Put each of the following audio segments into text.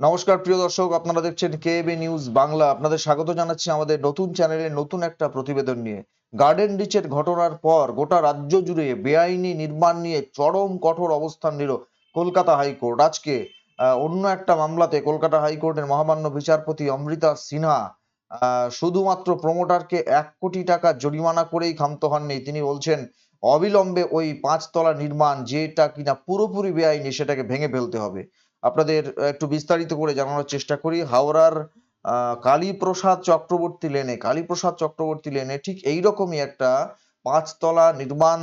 নমস্কার, প্রিয় দর্শক, আপনারা দেখছেন কেএবি নিউজ বাংলা। আপনাদের স্বাগত জানাচ্ছি আমাদের নতুন চ্যানেলে নতুন একটা প্রতিবেদন নিয়ে। গার্ডেন রিচের ঘটনার পর গোটা রাজ্য জুড়ে বেআইনি নির্মাণ নিয়ে চরম কঠোর অবস্থান নিল কলকাতা হাইকোর্ট। আজকে অন্য একটা মামলাতে কলকাতা হাইকোর্টের মহামান্য বিচারপতি অমৃতা সিনহা শুধুমাত্র প্রমোটারকে এক কোটি টাকা জরিমানা করেই ক্ষান্ত হননি। তিনি বলছেন, অবিলম্বে ওই পাঁচতলা নির্মাণ যেটা কিনা পুরোপুরি বেআইনি সেটাকে ভেঙে ফেলতে হবে। আপনাদের একটু বিস্তারিত করে জানানোর চেষ্টা করি। হাওড়ার কালীপ্রসাদ চক্রবর্তী লেনে, কালীপ্রসাদ চক্রবর্তী লেনে ঠিক এইরকমই একটা পাঁচতলা নির্মাণ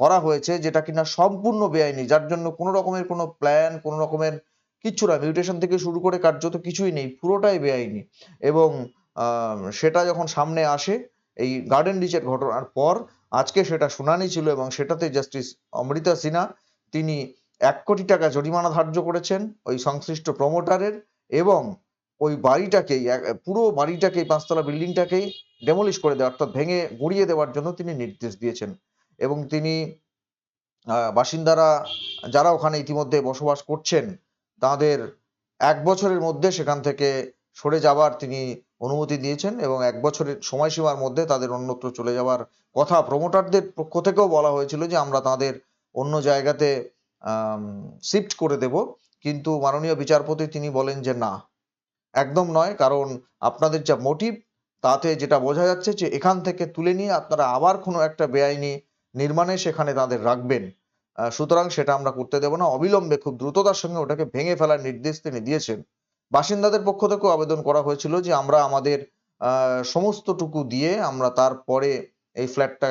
করা হয়েছে যেটা কিনা সম্পূর্ণ বেআইনি। যার জন্য কোনো রকমের কোনো প্ল্যান, কোনো রকমের কিচ্ছু না। মিউটেশন থেকে শুরু করে কার্যত কিছুই নেই, পুরোটাই বেআইনি। এবং সেটা যখন সামনে আসে, এই গার্ডেন রিচের ঘটনার পর, আজকে সেটা শুনানি ছিল এবং সেটাতে জাস্টিস অমৃতা সিনহা, তিনি এক কোটি টাকা জরিমানা ধার্য করেছেন ওই সংশ্লিষ্ট প্রমোটারের এবং ওই বাড়িটাকেই পুরো বাড়িটাকেই, পাঁচতলা বিল্ডিংটাকেই ডেমলিশ করে দেওয়া, অর্থাৎ ভেঙে গুঁড়িয়ে দেওয়ার জন্য তিনি নির্দেশ দিয়েছেন। এবং তিনি বাসিন্দারা যারা ওখানে ইতিমধ্যে বসবাস করছেন, তাদের এক বছরের মধ্যে সেখান থেকে সরে যাবার তিনি অনুমতি দিয়েছেন এবং এক বছরের সময়সীমার মধ্যে তাদের অন্যত্র চলে যাওয়ার কথা প্রমোটারদের পক্ষ থেকেও বলা হয়েছিল যে আমরা তাদের অন্য জায়গাতে শিফট করে দেব। কিন্তু মাননীয় বিচারপতি তিনি বলেন যে না, একদম নয়। কারণ আপনাদের যা মোটিভ তাতে যেটা বোঝা যাচ্ছে যে এখান থেকে তুলে নিয়ে আপনারা আবার কোনো একটা বেআইনি নির্মাণে সেখানে তাদের রাখবেন। সুতরাং সেটা আমরা করতে দেব না। অবিলম্বে খুব দ্রুততার সঙ্গে ওটাকে ভেঙে ফেলার নির্দেশ তিনি দিয়েছেন। বাসিন্দাদের পক্ষ থেকেও আবেদন করা হয়েছিল যে আমরা আমাদের সমস্তটুকু দিয়ে আমরা তারপরে এই ফ্ল্যাটটা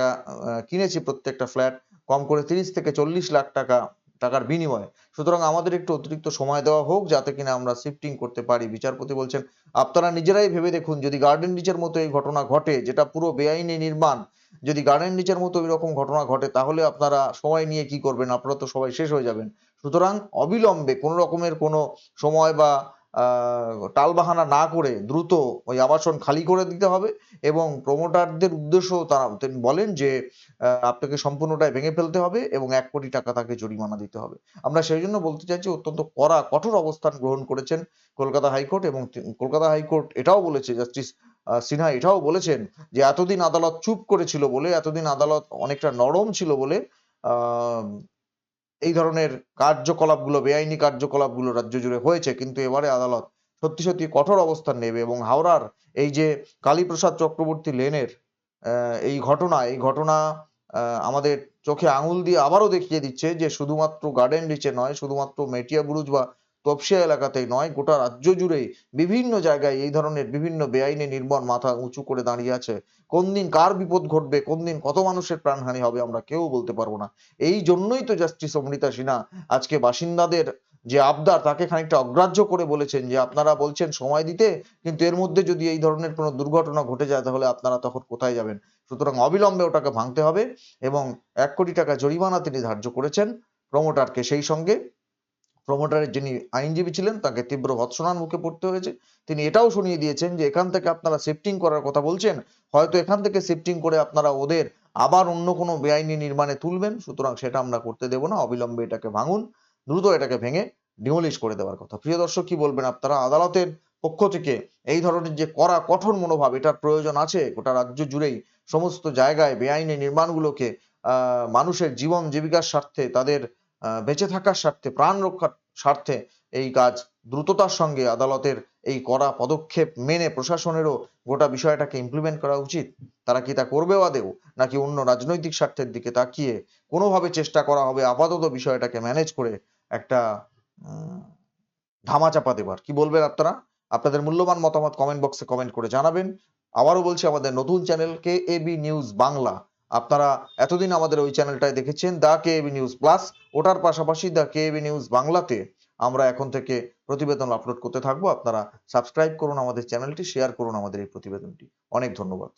কিনেছি প্রত্যেকটা ফ্ল্যাট কম করে তিরিশ থেকে চল্লিশ লাখ টাকা টাকার বিনিময়ে। সুতরাং আমাদের একটু অতিরিক্ত সময় দেওয়া হোক যাতে কিনা আমরা শিফটিং করতে পারি। বিচারপতি বলছেন, আপনারা নিজেরাই ভেবে দেখুন, যদি গার্ডেন রিচের মতো এই ঘটনা ঘটে, যেটা পুরো বেআইনি নির্মাণ, যদি গার্ডেন রিচের মতো এরকম ঘটনা ঘটে, তাহলে আপনারা সময় নিয়ে কি করবেন? আপনারা তো সবাই শেষ হয়ে যাবেন। সুতরাং অবিলম্বে কোনো রকমের কোনো সময় বা টালবাহানা না করে দ্রুত ওই আবাসন খালি করে দিতে হবে এবং প্রমোটারদের উদ্দেশ্য তারা তিনি বলেন যে আপনাকে সম্পূর্ণটাই ভেঙে ফেলতে হবে এবং এক কোটি টাকা তাকে জরিমানা দিতে হবে। আমরা সেই জন্য বলতে চাইছি, অত্যন্ত কড়া, কঠোর অবস্থান গ্রহণ করেছেন কলকাতা হাইকোর্ট এবং কলকাতা হাইকোর্ট এটাও বলেছে, জাস্টিস সিনহা এটাও বলেছেন যে, এতদিন আদালত চুপ করেছিল বলে, এতদিন আদালত অনেকটা নরম ছিল বলে এই ধরনের কার্যকলাপগুলো, বেআইনি কার্যকলাপগুলো রাজ্য জুড়ে হয়েছে, কিন্তু এবারে আদালত সত্যি সত্যি কঠোর অবস্থান নেবে এবং হাওড়ার এই যে কালীপ্রসাদ চক্রবর্তী লেনের এই ঘটনা এই ঘটনা আমাদের চোখে আঙুল দিয়ে আবারও দেখিয়ে দিচ্ছে যে শুধুমাত্র গার্ডেন রিচে নয়, শুধুমাত্র মেটিয়া বুরুজ বা তপসিয়া এলাকাতেই নয়, গোটা রাজ্য জুড়ে বিভিন্ন জায়গায় এই ধরনের বিভিন্ন বেআইনি নির্মাণ মাথা উঁচু করে দাঁড়িয়ে আছে। কোন দিন কার বিপদ ঘটবে, কোন দিন কত মানুষের প্রাণহানি হবে আমরা কেউ বলতে পারব না। এই জন্যই তো জাস্টিস অমৃতা সিনহা আজকে বাসিন্দাদের যে আবদার, তাকে খানিকটা অগ্রাহ্য করে বলেছেন যে, আপনারা বলছেন সময় দিতে, কিন্তু এর মধ্যে যদি এই ধরনের কোনো দুর্ঘটনা ঘটে যায়, তাহলে আপনারা তখন কোথায় যাবেন? সুতরাং অবিলম্বে ওটাকে ভাঙতে হবে এবং এক কোটি টাকা জরিমানা তিনি ধার্য করেছেন। প্রমোটারকে সেই সঙ্গে প্রমোটারের যিনি আইনজীবী ছিলেন, তাকে তীব্র ভৎসনার মুখে পড়তে হয়েছে। তিনি এটাও শুনিয়ে দিয়েছেন যে, এখান থেকে আপনারা শিফটিং করার কথা বলছেন, হয়তো এখান থেকে শিফটিং করে আপনারা ওদের আবার অন্য কোনো বেআইনি নির্মাণে তুলবেন, সুতরাং সেটা আমরা করতে দেব না, অবিলম্বে এটাকে ভাঙুন, দ্রুত এটাকে ভেঙে ডিমোলিশ করে দেওয়ার কথা। প্রিয় দর্শক, কি বলবেন আপনারা? আদালতের পক্ষ থেকে এই ধরনের যে করা কঠোর মনোভাব, এটার প্রয়োজন আছে, গোটা রাজ্য জুড়েই সমস্ত জায়গায় বেআইনি নির্মাণগুলোকে মানুষের জীবন জীবিকার স্বার্থে তাদের বেঁচে থাকার স্বার্থে, প্রাণ রক্ষার স্বার্থে এই কাজ দ্রুততার সঙ্গে আদালতের এই কড়া পদক্ষেপ মেনে প্রশাসনেরও গোটা বিষয়টাকে ইমপ্লিমেন্ট করা উচিত। তারা কি তা করবে আদেও নাকি অন্য রাজনৈতিক স্বার্থের দিকে তাকিয়ে কোনোভাবে চেষ্টা করা হবে আপাতত বিষয়টাকে ম্যানেজ করে একটা ধামাচাপা দেবার? কি বলবেন আপনারা? আপনাদের মূল্যবান মতামত কমেন্ট বক্সে কমেন্ট করে জানাবেন। আবারও বলছি আমাদের নতুন channel K A B news Bangla আপনারা এতদিন আমাদের ওই চ্যানেলটায় দেখেছেন the K A B news plus. ওটার পাশাপাশি দা কে এবি নিউজ বাংলাতে আমরা এখন থেকে প্রতিবেদন আপলোড করতে থাকব। আপনারা সাবস্ক্রাইব করুন আমাদের চ্যানেলটি, শেয়ার করুন আমাদের এই প্রতিবেদনটি। অনেক ধন্যবাদ।